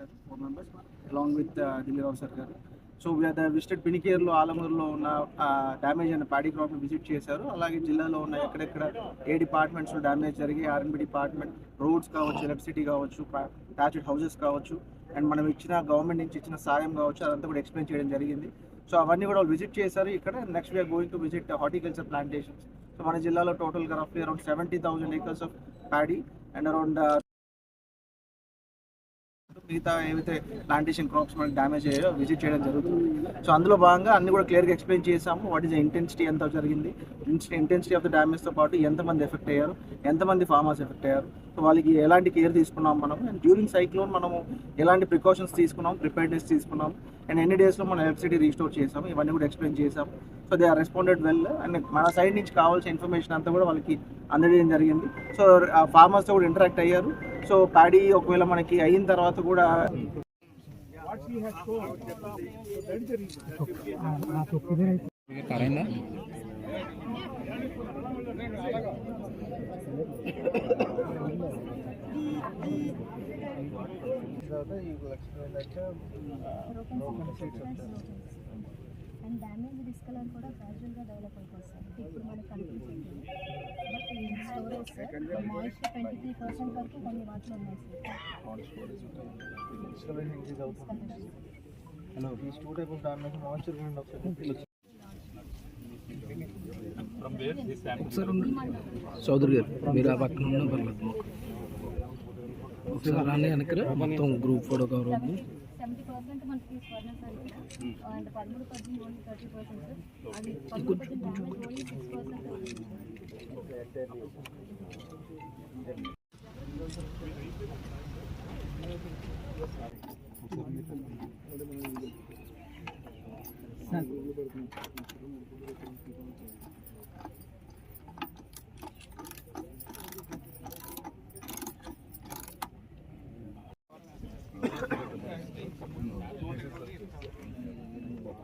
వచ్చారు four members along with Dillirao sir గారు. So we are visited పినికేర్లో ఆలమూరులో ఉన్న డ్యామేజ్ అయిన ప్యాడీ క్రాప్ విజిట్ చేశారు. అలాగే జిల్లాలో ఉన్న ఎక్కడెక్కడ ఏ డిపార్ట్మెంట్స్ డ్యామేజ్ జరిగి ఆర్ఎన్బి డిపార్ట్మెంట్ రోడ్స్ కావచ్చు ఎలక్ట్రిసిటీ కావచ్చు టాచ్డ్ హౌసెస్ కావచ్చు అండ్ మనం ఇచ్చిన గవర్నమెంట్ నుంచి ఇచ్చిన సాయం కావచ్చు అదంతా కూడా ఎక్స్ప్లెయిన్ చేయడం జరిగింది. సో అవన్నీ కూడా వాళ్ళు విజిట్ చేశారు ఇక్కడ. Next we're going to visit horticulture plantations so మన జిల్లాలో టోటల్గా రఫ్లీ around seventy thousand acres of paddy and around మిగతా ఏవైతే ప్లాంటేషన్ క్రాప్స్ మనకి డ్యామేజ్ అయ్యాయో విజిట్ చేయడం జరుగుతుంది. సో అందులో భాగంగా అన్ని కూడా క్లియర్గా ఎక్స్ప్లెయిన్ చేసాము వాట్ ఈస్ ఇంటెన్సిటీ ఎంత జరిగింది. ఇంటెన్సిటీ ఆఫ్ ద డ్యామేజ్తో పాటు ఎంతమంది ఎఫెక్ట్ అయ్యారు ఎంతమంది ఫార్మర్స్ ఎఫెక్ట్ అయ్యారు. సో వాళ్ళకి ఎలాంటి కేర్ తీసుకున్నాం మనం అండ్ డ్యూరింగ్ సైక్లోన్ మనము ఎలాంటి ప్రికాషన్స్ తీసుకున్నాం ప్రిపేర్నెస్ తీసుకున్నాం. అండ్ ఎన్ని డేస్లో మనం ఎలక్ట్రిసిటీ రీస్టోర్ చేసాము ఇవన్నీ కూడా ఎక్స్ప్లెయిన్ చేసాం so they are responded well and మన సైడ్ నుంచి కావాల్సిన ఇన్ఫర్మేషన్ అంతా కూడా వాళ్ళకి అందజేయడం జరిగింది. సో ఫార్మర్స్తో కూడా ఇంటరాక్ట్ అయ్యారు. సో ప్యాడీ ఒకవేళ మనకి అయిన తర్వాత కూడా కరైందా? అండ్ డ్యామేజ్ డిస్కలర్ కూడా గ్రాడ్యువల్గా డెవలప్ సార్ ఇప్పుడు మనకు కనిపించింది. But sir moisture twenty three percent వరకు కొన్ని ఉన్నాయి సార్ హలో ఈ two type of damage moisture కూడా ఒకసారి ఒకసారి చౌదరి గారు మీరు ఆ పక్కన ఉన్న పర్లేదు ఒకసారి రాని వెనకరా మొత్తం గ్రూప్ ఫోటో కవర్ అవుతుంది కొంచెం మనకి స్వర్ణ సార్ ఇక్కడ అండ్ పదమూడు పద్దెనిమిది ఓన్లీ థర్టీ పర్సెంట్ సార్ అది పదమూడు పద్దెనిమిది డ్యామేజ్ ఓన్లీ సిక్స్ పర్సెంట్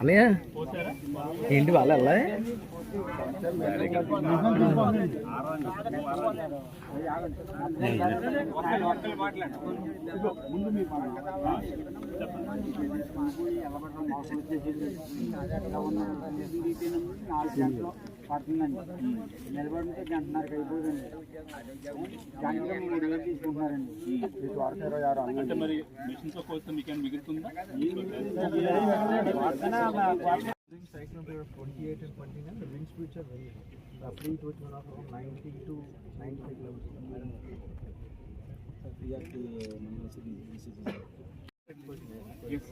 అన్నయ్య? ఏంటి వాళ్ళ వెళ్ళా పడుతుందండి నిలబడితే గంటన్నరకు అయిపోతుందండి గంటలో మూడు వేలు తీసుకుంటున్నారండి ఈ త్వరత ఇరవై ఆరు అంటే మరి మిషన్స్ కోసం మీకు మిగులుతుందా During cyclone period of 28 and 29, the wind speeds are very high. Roughly it was one of around 90 to 95 kilometers per hour. if.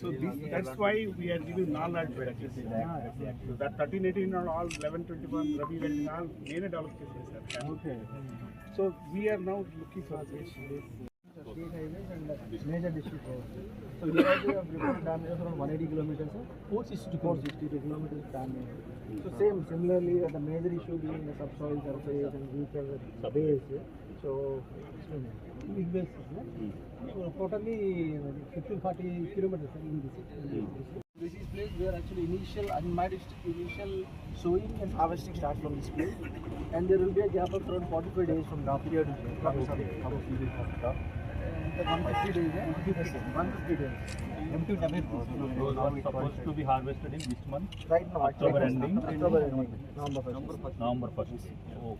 So this, that's why we are giving non-large varieties. So that 1318 and all 1121 Rabi varieties all main developed cases. Okay. So we are now looking for this. State highways and major district roads. So here also we have reported damages around 180 kilometers. sir. 462 462 kilometers damage. So same, similarly, the major issue being the subsoil surface and weaker base. So, explain that. big base. So totally uh, 15, 40 kilometers in this. in this. This is place where actually initial unmanaged initial sowing and harvesting starts from this place, and there will be a gap of around 45 days from now period. And 150 days, eh? 150 days. Empty supposed to be harvested in which month? Right now, October ending? October ending, November first. November first. Oh.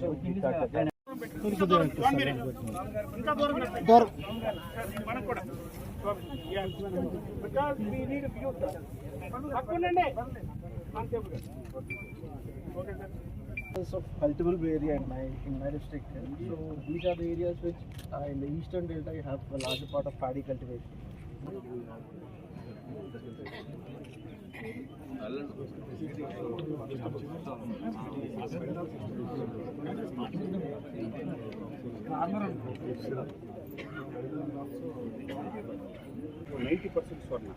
So it is a- ఇంకా దూరం okay sir of cultivable area in my in my district. So these are the areas which uh, in the eastern delta you have a larger part of paddy cultivation. ninety percent Swarna.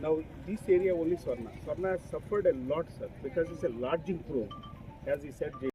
Now this area only Swarna. Swarna has suffered a lot, sir, because it's a large prone. As he said,